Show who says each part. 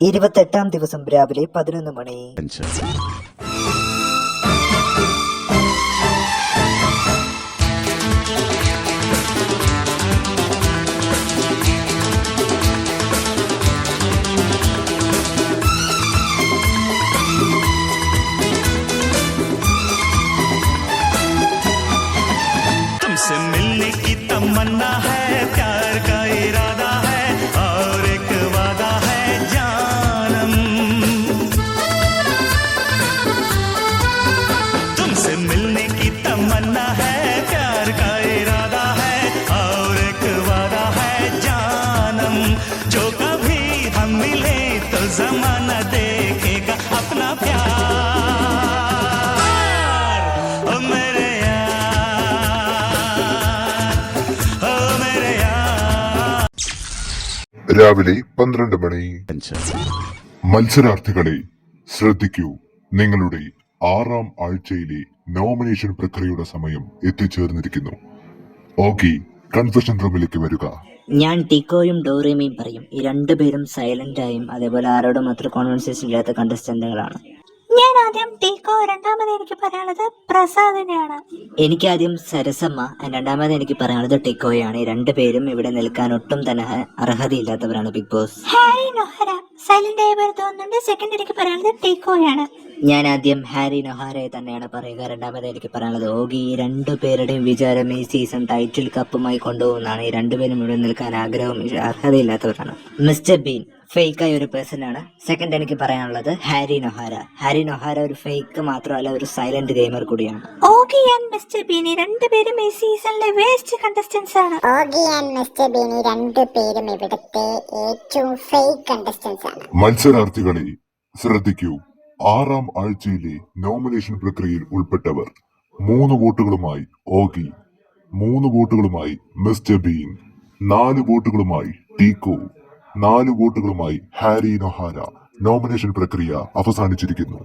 Speaker 1: ഇരുപത്തെട്ടാം ദിവസം രാവിലെ പതിനൊന്ന് മണി.
Speaker 2: तुमसे मिलने की तमन्ना है, प्यार का इरादा है, और एक वादा है जानम। तुमसे मिलने की तमन्ना है, प्यार का इरादा है, और एक वादा है जानम। जो कभी हम मिले तो जमाना देखेगा
Speaker 3: രാവിലെ പന്ത്രണ്ട് മണി. മത്സരാർത്ഥികളെ ശ്രദ്ധിക്കൂ. നിങ്ങളുടെ ആറാം ആഴ്ചയിലെ നോമിനേഷൻ പ്രക്രിയയുടെ സമയം എത്തിച്ചേർന്നിരിക്കുന്നു. ഓക്കെ കൺഫെഷൻ റൂമിലേക്ക് വരിക.
Speaker 1: ഞാൻ ടിക്കോയും ഡോറിയമ്മയും പറയും. ഈ രണ്ടുപേരും സൈലന്റ് ആയും അതേപോലെ ആരോടും അത്ര കോൺവെർസേഷൻ ഇല്ലാത്ത കണ്ടസ്റ്റന്റുകളാണ്
Speaker 4: ഞാൻ ആദ്യം ടീക്കോ രണ്ടാമത് എനിക്ക് പറയാനുള്ളത് പ്രസാദിനെയാണ്.
Speaker 1: എനിക്ക് ആദ്യം സരസമ്മ രണ്ടാമത് എനിക്ക് പറയാനുള്ളത് ടിക്കോയാണ്. ഈ രണ്ടുപേരും ഇവിടെ നിൽക്കാൻ ഒട്ടും തന്നെ അർഹതയില്ലാത്തവരാണ് ബിഗ് ബോസ്.
Speaker 4: ഹാരി നൊഹര സൈലന്റ് ആയി പോലെ തോന്നുന്നുണ്ട് സെക്കൻഡ് എനിക്ക് പറയാനുള്ളത് ടീക്കോയാണ്.
Speaker 1: ഞാൻ ആദ്യം ഹാരി നൊഹാരയെ തന്നെയാണ് പറയുക. രണ്ടാമത് എനിക്ക് പറയാനുള്ളത് ഓഗി. ഈ രണ്ടുപേരുടെയും വിചാരം ഈ സീസൺ ടൈറ്റിൽ കപ്പുമായി കൊണ്ടുപോകുന്നതാണ്. ഈ രണ്ടുപേരും ഇവിടെ നിൽക്കാൻ ആഗ്രഹവും അർഹതയില്ലാത്തവരാണ്. Mister been. ഫേക്ക് ആയ ഒരു പേഴ്സൺ ആണ്. സെക്കൻഡ് എനിക്ക് പറയാനുള്ളത് ഹാരി നൊഹാര ഹാരി നൊഹാര ഒരു ഫേക്ക് മാത്രമല്ല ഒരു സൈലന്റ് ഗെയിമർ കൂടിയാണ്.
Speaker 4: ഓഗി ആൻഡ് മിസ്റ്റർ ബീനി രണ്ടുപേരും ഈ സീസണിലെ വേസ്റ്റ് കണ്ടസ്റ്റൻസ് ആണ്.
Speaker 5: ഓഗി ആൻഡ് മിസ്റ്റർ ബീനി ഇവിടുത്തെ ഏറ്റവും ഫേക്ക് കണ്ടസ്റ്റൻസ് ആണ്.
Speaker 3: മത്സരാർത്ഥികളെ ശ്രദ്ധിക്കൂ. ആറാം ആഴ്ചയിലെ നോമിനേഷൻ പ്രക്രിയയിൽ ഉൾപ്പെട്ടവർ മൂന്ന് വോട്ടുകളുമായി ഓഗി മൂന്ന് വോട്ടുകളുമായി മിസ്റ്റർ ബീൻ നാല് വോട്ടുകളുമായി ടീക്കോ നാല് വോട്ടുകളുമായി ഹാരി നൊഹാര നോമിനേഷൻ പ്രക്രിയ അവസാനിച്ചിരിക്കുന്നു.